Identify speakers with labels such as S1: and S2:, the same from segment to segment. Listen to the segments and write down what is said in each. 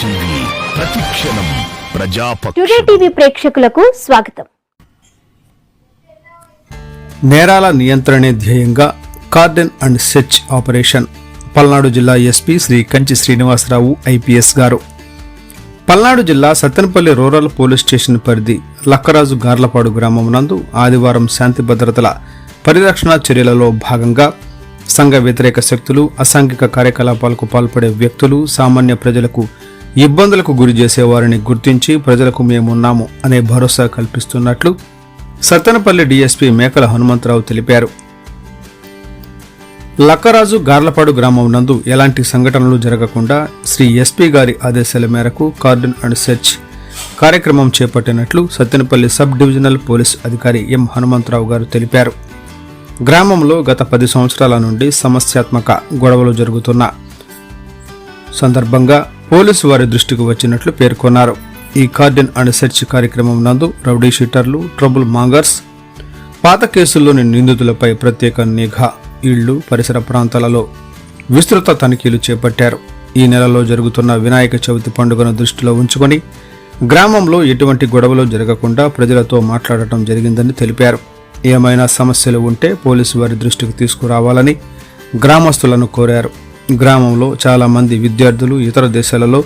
S1: TV ప్రతిక్షణం ప్రజాపక్ష.
S2: Today TV ప్రేక్షకులకు స్వాగతం.
S3: నేరాల నియంత్రణే ధ్యేయంగా cordon and search operation. Palnadu జిల్లా ఎస్పీ శ్రీ కంచి శ్రీనివాసరావు ఐపీఎస్ గారు. పల్నాడు జిల్లా సత్తెనపల్లి రూరల్ పోలీస్ స్టేషన్ పరిధి లక్కరాజు గార్లపాడు గ్రామం నందు ఆదివారం శాంతి భద్రతల పరిరక్షణ చర్యలలో భాగంగా సంఘ వ్యతిరేక శక్తులు అసాంఘిక కార్యకలాపాలకు పాల్పడే వ్యక్తులు సామాన్య ప్రజలకు ఇబ్బందులకు గురి చేసేవారిని గుర్తించి ప్రజలకు మేమున్నాము అనే భరోసా కల్పిస్తున్నట్లు సత్తెనపల్లి డీఎస్పీ మేకల హనుమంతరావు తెలిపారు. లక్కరాజు గార్లపాడు గ్రామం నందు ఎలాంటి సంఘటనలు జరగకుండా శ్రీ ఎస్పీ గారి ఆదేశాల మేరకు కార్డన్ అండ్ సెర్చ్ కార్యక్రమం చేపట్టినట్లు సత్తెనపల్లి సబ్ డివిజనల్ పోలీస్ అధికారి ఎం హనుమంతరావు గారు తెలిపారు. గ్రామంలో గత పది సంవత్సరాల నుండి సమస్యాత్మక గొడవలు జరుగుతున్న సందర్భంగా పోలీసు వారి దృష్టికి వచ్చినట్లు పేర్కొన్నారు. ఈ కార్డెన్ అండ్ సెర్చ్ కార్యక్రమం నందు రౌడీ షీటర్లు ట్రబుల్ మాంగర్స్ పాత కేసుల్లోని నిందితులపై ప్రత్యేక నిఘా ఇళ్ళు పరిసర ప్రాంతాలలో విస్తృత తనిఖీలు చేపట్టారు. ఈ నెలలో జరుగుతున్న వినాయక చవితి పండుగను దృష్టిలో ఉంచుకొని గ్రామంలో ఎటువంటి గొడవలు జరగకుండా ప్రజలతో మాట్లాడటం జరిగిందని తెలిపారు. ఏమైనా సమస్యలు ఉంటే పోలీసు వారి దృష్టికి తీసుకురావాలని గ్రామస్తులను కోరారు. గ్రామంలో చాలామంది విద్యార్థులు ఇతర దేశాలలో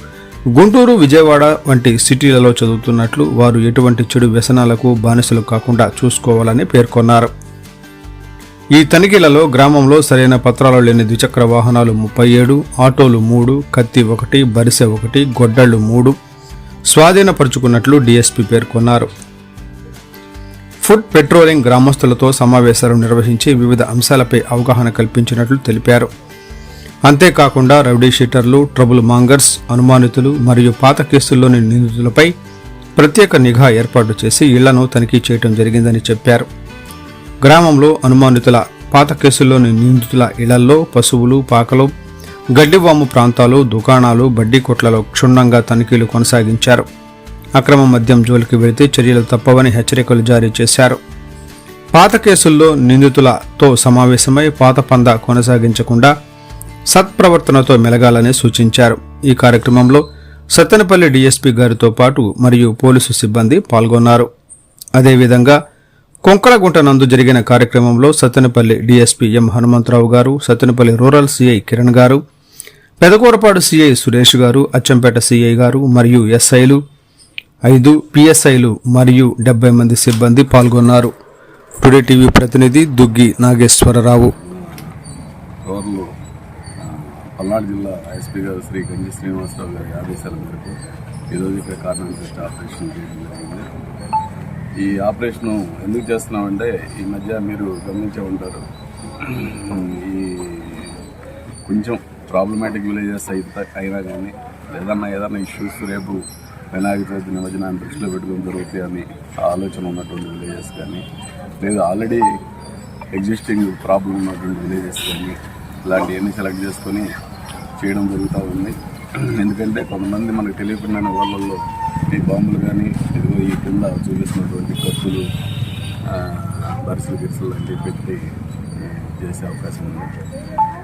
S3: గుంటూరు విజయవాడ వంటి సిటీలలో చదువుతున్నట్లు వారు ఎటువంటి చెడు వ్యసనాలకు బానిసలు కాకుండా చూసుకోవాలని పేర్కొన్నారు. ఈ తనిఖీలలో గ్రామంలో సరైన పత్రాలు లేని ద్విచక్ర వాహనాలు ముప్పై ఏడు ఆటోలు మూడు కత్తి ఒకటి బరిసె ఒకటి గొడ్డళ్ళు మూడు స్వాధీనపరుచుకున్నట్లు డీఎస్పీ పేర్కొన్నారు. ఫుడ్ పెట్రోలింగ్ గ్రామస్తులతో సమావేశాలు నిర్వహించి వివిధ అంశాలపై అవగాహన కల్పించినట్లు తెలిపారు. అంతేకాకుండా రౌడీ షీటర్లు ట్రబుల్ మాంగర్స్ అనుమానితులు మరియు పాత కేసుల్లోని నిందితులపై ప్రత్యేక నిఘా ఏర్పాటు చేసి ఇళ్ళను తనిఖీ చేయడం జరిగిందని చెప్పారు. గ్రామంలో అనుమానితుల పాత కేసుల్లోని నిందితుల ఇళ్ళలో పశువులు పాకలు గడ్డివాము ప్రాంతాలు దుకాణాలు బడ్డీ కొట్లలో క్షుణ్ణంగా తనిఖీలు కొనసాగించారు. అక్రమ మద్యం జోలికి వెళితే చర్యలు తప్పవని హెచ్చరికలు జారీ చేశారు. పాత కేసుల్లో నిందితులతో సమావేశమై పాత పంద కొనసాగించకుండా సత్ప్రవర్తనతో మెలగాలని సూచించారు. ఈ కార్యక్రమంలో సత్తెనపల్లి డీఎస్పీ గారితో పాటు మరియు పోలీసు సిబ్బంది పాల్గొన్నారు. అదేవిధంగా కొంకలగుంట నందు జరిగిన కార్యక్రమంలో సత్తెనపల్లి డీఎస్పీ ఎం హనుమంతరావు గారు సత్తెనపల్లి రూరల్ సీఐ కిరణ్ గారు పెదకూరపాడు సీఐ సురేష్ గారు అచ్చంపేట సీఐ గారు మరియు ఎస్ఐలు ఐదు పిఎస్ఐలు మరియు డెబ్బై మంది సిబ్బంది పాల్గొన్నారు. టుడే టీవీ ప్రతినిధి దుగ్గి నాగేశ్వరరావు.
S4: పల్నాడు జిల్లా ఎస్పీ గారు శ్రీ గంజి శ్రీనివాసరావు గారి ఆదేశాల మేరకు ఈరోజు ఇక్కడ కారణం టెస్ట్ ఆపరేషన్ చేయడం జరిగింది. ఈ ఆపరేషన్ ఎందుకు చేస్తున్నామంటే ఈ మధ్య మీరు గమనించే ఉంటారు ఈ కొంచెం ప్రాబ్లమాటిక్ విలేజెస్ అయితే అయినా కానీ ఏదన్నా ఏదన్నా ఇష్యూస్ రేపు వినాయక చవితి నిమజ్జనాన్ని దృష్టిలో పెట్టుకుని జరుగుతాయి అని ఆలోచన ఉన్నటువంటి విలేజెస్ కానీ లేదా ఆల్రెడీ ఎగ్జిస్టింగ్ ప్రాబ్లం ఉన్నటువంటి విలేజెస్ కానీ ఇలాంటివన్నీ సెలెక్ట్ చేసుకొని చేయడం జరుగుతూ ఉంది. ఎందుకంటే కొంతమంది మనకు తెలియకుండా వాళ్ళల్లో ఈ బాంబులు కానీ ఇదిగో ఈ కింద చూపిస్తున్నటువంటి కత్తులు ఆ, బరిసెలు అని పెట్టి చేసే అవకాశం ఉంది.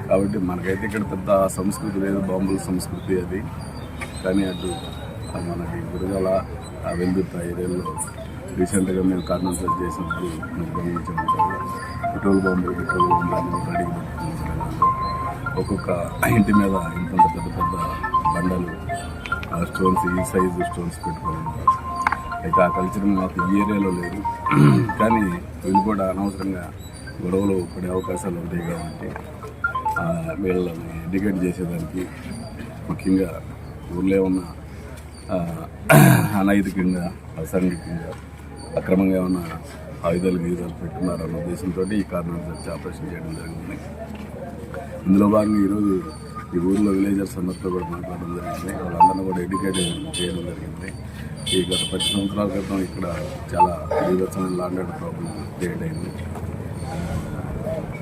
S4: కాబట్టి మనకైతే ఇక్కడ పెద్ద సంస్కృతి లేదు బాంబుల సంస్కృతి అది. కానీ అటు మనకి గురజాల ఆ ఏరియాలో రీసెంట్గా మేము కార్నర్ సెట్ చేసినప్పుడు మీరు గమనించాము పెట్రోల్ బాంబులు పెట్రోల్ బాంబులు అన్ని రెడీ ఒక్కొక్క ఇంటి మీద ఇంత పెద్ద పెద్ద బండలు ఆ స్టోన్స్ ఈ సైజు స్టోన్స్ పెట్టుకోవడం అయితే ఆ కల్చర్ మాకు ఈ ఏరియాలో లేదు. కానీ వీళ్ళు కూడా అనవసరంగా గొడవలు పడే అవకాశాలు ఉంటాయి కాబట్టి వీళ్ళని ఎడ్యుకేట్ చేసేదానికి ముఖ్యంగా ఊళ్ళో ఉన్న అనైతికంగా అసాంఘికంగా అక్రమంగా ఉన్న ఆయుధాలు గీదాలు పెట్టున్నారన్న ఉద్దేశంతో ఈ కారణం వచ్చి ఆపరేషన్ చేయడం జరిగింది. ఇందులో భాగంగా ఈరోజు ఈ ఊర్లో విలేజర్స్ అందరితో కూడా మాట్లాడడం జరిగింది. వాళ్ళందరినీ కూడా ఎడ్యుకేట్ చేయడం జరిగింది. ఈ గత పది సంవత్సరాల క్రితం ఇక్కడ చాలా వివత్సమైన లాండ్ ఆర్డర్ ప్రాబ్లం క్రియేట్ అయింది.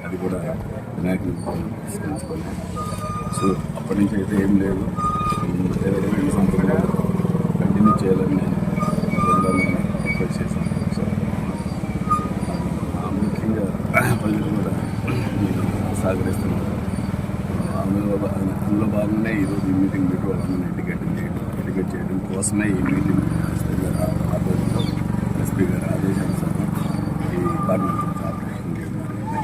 S4: అది కూడా వినాయకుని తీసుకొని సో అప్పటి నుంచి అయితే ఏం లేదు. రెండు సంవత్సరాలు కంటిన్యూ చేయాలని నేను రిక్వెస్ట్ చేశాను. ముఖ్యంగా ప్రజలు కూడా సహకరిస్తున్నాను అందులో అందులో భాగంగానే ఈరోజు ఈ మీటింగ్ పెట్టి వాళ్ళందరినీ ఎడ్యుకేట్ చేయడం ఎడ్యుకేట్ చేయడం కోసమే ఈ మీటింగ్ ఎస్పీ గారు ఆధ్వర్యంలో ఎస్పీ గారు ఆదేశానుసారం ఈ కార్డినెన్స్ ఆపరేషన్ చేయడం జరిగింది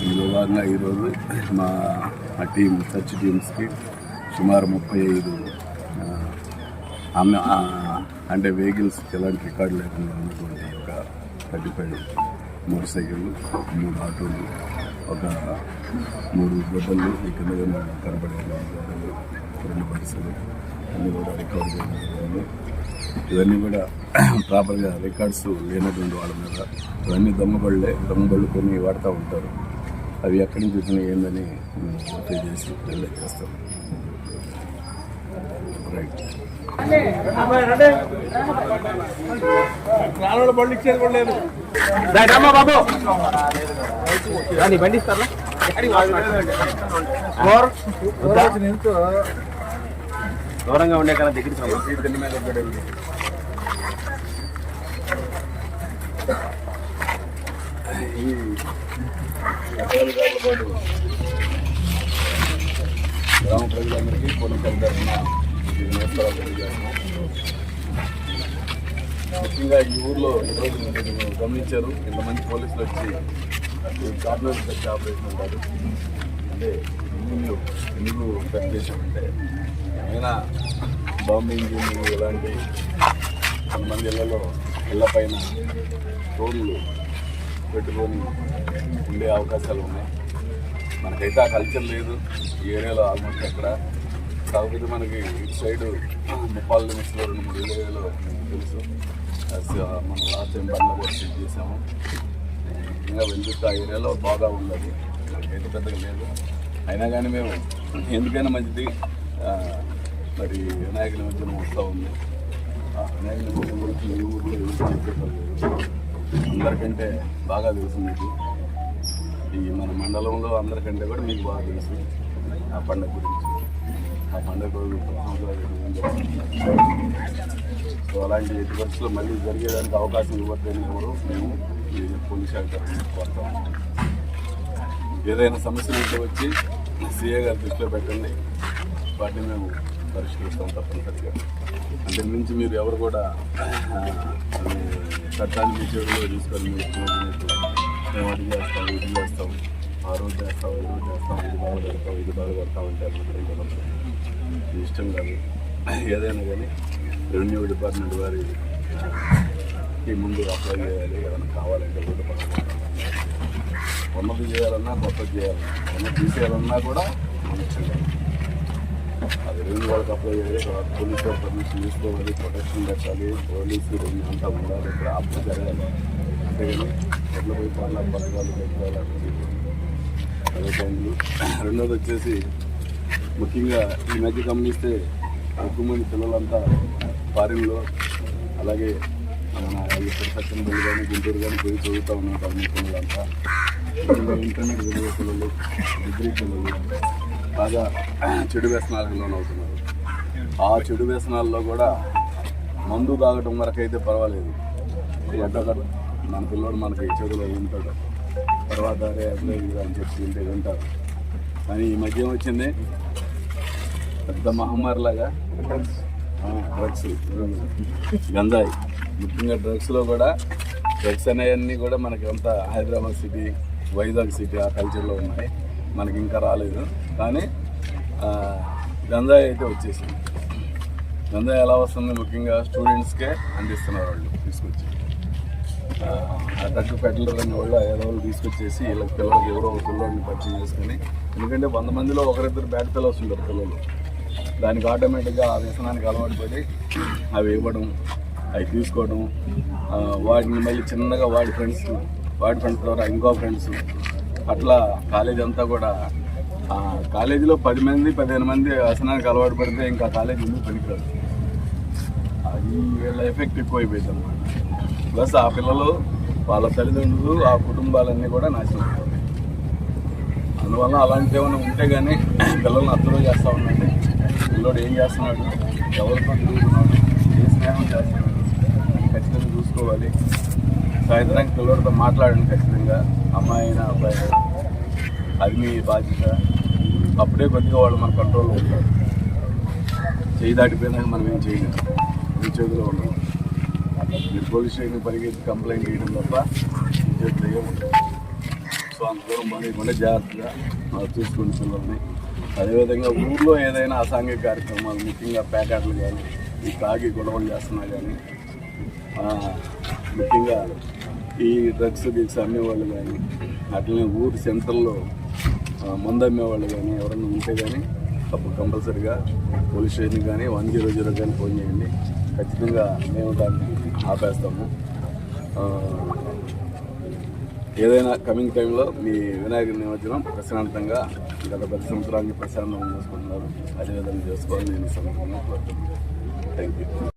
S4: ఇందులో భాగంగా ఈరోజు మా మా టీం సర్చ్ టీమ్స్కి సుమారు ముప్పై ఐదు ఆమె అంటే వెహికల్స్ ఎలాంటి రికార్డు లేకుండా ఉన్నటువంటి ఒక థర్టీ ఫైవ్ మోటార్ సైకిళ్ళు మూడు ఆటోలు ఒక మూడు గొడ్డలు ఇక్కడ కింద కనబడే రెండు గొడ్డలు బస్సులు అన్నీ కూడా రికార్డు చేయడం ఇవన్నీ కూడా ప్రాపర్గా రికార్డ్స్ లేనటువంటి వాళ్ళ మీద ఇవన్నీ దొంగబళ్ళే దొంగబళ్ళు కొన్ని వాడుతూ ఉంటారు. అవి ఎక్కడి నుంచి వచ్చినాయి ఏందని చేసి వెళ్ళే చేస్తాం. రైట్
S5: దూరంగా ఉండే కన్నా దగ్గరికి
S4: గ్రామ ప్రజలందరికీ పోలీస్ తెలియజేస్తున్నాం ముఖ్యంగా ఈ ఊర్లో ఈరోజు గమనించారు గమనించారు ఇంతమంది పోలీసులు వచ్చి కార్నర్ పెట్టి ఆపరేషన్ ఉంటారు అంటే ఎందుకు ఎందుకు సెర్చ్ చేసామంటే ఏమైనా బాంబింగ్ ఇలాంటి కొంతమంది ఇళ్ళలో ఇళ్ళ పైన రోడ్లు పెట్టుకొని ఉండే అవకాశాలు ఉన్నాయి. మనకైతే ఆ కల్చర్ లేదు. ఈ ఏరియాలో ఆల్మోస్ట్ అక్కడ కాకపోతే మనకి ఇటు సైడ్ ముప్పాల లిమిట్స్లో రెండు మూడు ఏరియాలో తెలుసు. Uh, మనం లాస్ట్ టైం బండ్ల కూడా చెక్ చేసాము. ఇంకా వెళ్తున్న ఆ ఏరియాలో బాగా ఉన్నది. మనకైతే పెద్దగా లేదు. అయినా కానీ మేము ఎందుకైనా మంచిది మరి వినాయకుని నిమజ్జనం వస్తూ ఉంది. ఆ వినాయక గురించి ఏ ఊర్లో ఎవరు అందరికంటే బాగా తెలుసు మీకు. ఈ మన మండలంలో అందరికంటే కూడా మీకు బాగా తెలుసు ఆ పండుగ గురించి. ఆ పండుగ రోజు సో అలాంటి ఎట్టి పరిస్థితుల్లో మళ్ళీ జరిగేదానికి అవకాశం ఇవ్వద్దని ఎవరు మేము పోలీస్ శాఖ కోరుతాం. ఏదైనా సమస్యలు ఉంటే వచ్చి సీఏ గారి దృష్టిలో పెట్టండి. వాటిని మేము పరిష్కరిస్తాం తప్పనిసరిగా. అంటే మించి మీరు ఎవరు కూడా చట్టాన్ని మీ చేతిలో తీసుకొని మీరు మేము అది చేస్తాం ఇది చేస్తాం. ఆ రోజు చేస్తాం ఈ రోజు చేస్తాం ఇది బాగా పెడతాం ఇది బాగా పెడతాం అంటే అట్లా ఇష్టం కాదు. ఏదైనా కానీ రెవెన్యూ డిపార్ట్మెంట్ వారి ఈ ముందు అప్లై చేయాలి ఏదైనా కావాలంటే రోడ్డు పక్కన ఉన్నది చేయాలన్నా కొత్తది చేయాలన్నా ఉన్నది తీసేయాలన్నా కూడా మన అది రెవెన్యూ వాళ్ళకి అప్లై చేయాలి తర్వాత పోలీస్ పర్మిషన్ తీసుకోవాలి ప్రొటెక్షన్ పెట్టాలి పోలీసు రెవెన్యూ అంతా ఉండాలి ఇక్కడ అప్లై జరగాలి. అంతేగాని ఎట్లా పోయి పనుల పథకాలు పెట్టుకోవాలి అక్కడ రెండోది వచ్చేసి ముఖ్యంగా ఈ మధ్య గమనిస్తే ఎక్కువ మంది పిల్లలంతా ఫారిన్లో అలాగే మన ఇక్కడ సత్యనపల్లి కానీ గుంటూరు కానీ పోయి చదువుతూ ఉన్నారు ఫారిన్ పిల్లలంతా. ముఖ్యంగా ఇంటర్మీడియట్ చదివే పిల్లలు డిగ్రీ పిల్లలు బాగా చెడు వ్యసనాలకు లోనవుతున్నారు. ఆ చెడు వ్యసనాల్లో కూడా మందు తాగటం వరకు అయితే పర్వాలేదు ఎక్కడ మన పిల్లోడు మనకి చెడులో ఉంటాడు. తర్వాత అని చెప్పి ఉంటే ఉంటారు. కానీ ఈ మధ్య వచ్చింది పెద్ద మహమ్మారిలాగా డ్రగ్స్ గంజాయి ముఖ్యంగా డ్రగ్స్లో కూడా డ్రగ్స్ అనేవన్నీ కూడా మనకి అంతా హైదరాబాద్ సిటీ వైజాగ్ సిటీ ఆ కల్చర్లో ఉన్నాయి. మనకి ఇంకా రాలేదు. కానీ గంజాయి అయితే వచ్చేసింది. గంజాయి ఎలా వస్తుంది? ముఖ్యంగా స్టూడెంట్స్కే అందిస్తున్నారు వాళ్ళు తీసుకొచ్చి. ఆ, ఆ డ్రగ్ వాళ్ళు ఏదో తీసుకొచ్చేసి వీళ్ళకి పిల్లలకి ఎవరో ఒక పిల్లల్ని పరిచయం చేసుకుని ఎందుకంటే వంద మందిలో ఒకరిద్దరు బ్యాడ్ పిల్లలు ఉంటారు పిల్లలు. దానికి ఆటోమేటిక్గా ఆ వ్యసనానికి అలవాటు పడి అవి ఇవ్వడం అవి తీసుకోవడం వాటిని మళ్ళీ చిన్నగా వాడి ఫ్రెండ్స్ వాడి ఫ్రెండ్స్ ద్వారా ఇంకో ఫ్రెండ్స్. అట్లా కాలేజ్ అంతా కూడా కాలేజీలో పది మంది పదిహేను మంది వ్యసనానికి అలవాటు పడితే ఇంకా కాలేజీ ఎందుకు పనికిరాదు. ఈ వీళ్ళ ఎఫెక్ట్ ఎక్కువైపోయింది అన్నమాట ప్లస్ ఆ పిల్లలు వాళ్ళ తల్లిదండ్రులు ఆ కుటుంబాలన్నీ కూడా నాశనం అందువల్ల అలాంటి ఏమైనా ఉంటే కానీ పిల్లల్ని అర్థం చేస్తూ ఉండండి. పిల్లోడు ఏం చేస్తున్నాడు? ఎవరితో తిరుగుతున్నాడు? ఏ స్నేహం చేస్తున్నాడు? ఖచ్చితంగా చూసుకోవాలి. సాయంత్రానికి పిల్లోడితో మాట్లాడండి ఖచ్చితంగా. అమ్మాయి అయినా అబ్బాయి అది మీ బాధ్యత. అప్పుడే కొద్దిగా వాళ్ళు మన కంట్రోల్లో ఉంటారు. చేయి దాటిపోయినాక మనం ఏం చేయలేము చేతిలో ఉండదు మీరు పోలీస్ స్టేషన్ పరిగెత్తి కంప్లైంట్ చేయడం తప్ప మీ సో అంత దూరం పనికుండా జాగ్రత్తగా చూసుకుని పిల్లల్ని. అదేవిధంగా ఊర్లో ఏదైనా అసాంఘిక కార్యక్రమాలు ముఖ్యంగా ప్యాకెట్లు కానీ ఈ తాగి గొడవలు చేస్తున్నా కానీ ముఖ్యంగా ఈ డ్రగ్స్ గిగ్స్ అమ్మేవాళ్ళు కానీ అట్లనే ఊరి సెంటర్లో మందు అమ్మేవాళ్ళు కానీ ఎవరైనా ఉంటే కానీ తప్పు కంపల్సరిగా పోలీస్ స్టేషన్ కానీ వన్ జీరో జీరో కానీ ఫోన్ చేయండి. ఖచ్చితంగా మేము దాన్ని ఆపేస్తాము. ఏదైనా కమింగ్ టైంలో మీ వినాయక నిమజ్జనం ప్రశాంతంగా గత ప్రతి సంవత్సరానికి ప్రశాంతంగా చేసుకుంటున్నారు. అదేవిధంగా చేసుకోవాలని నేను సమర్థంగా కోరుతున్నాను థ్యాంక్ యూ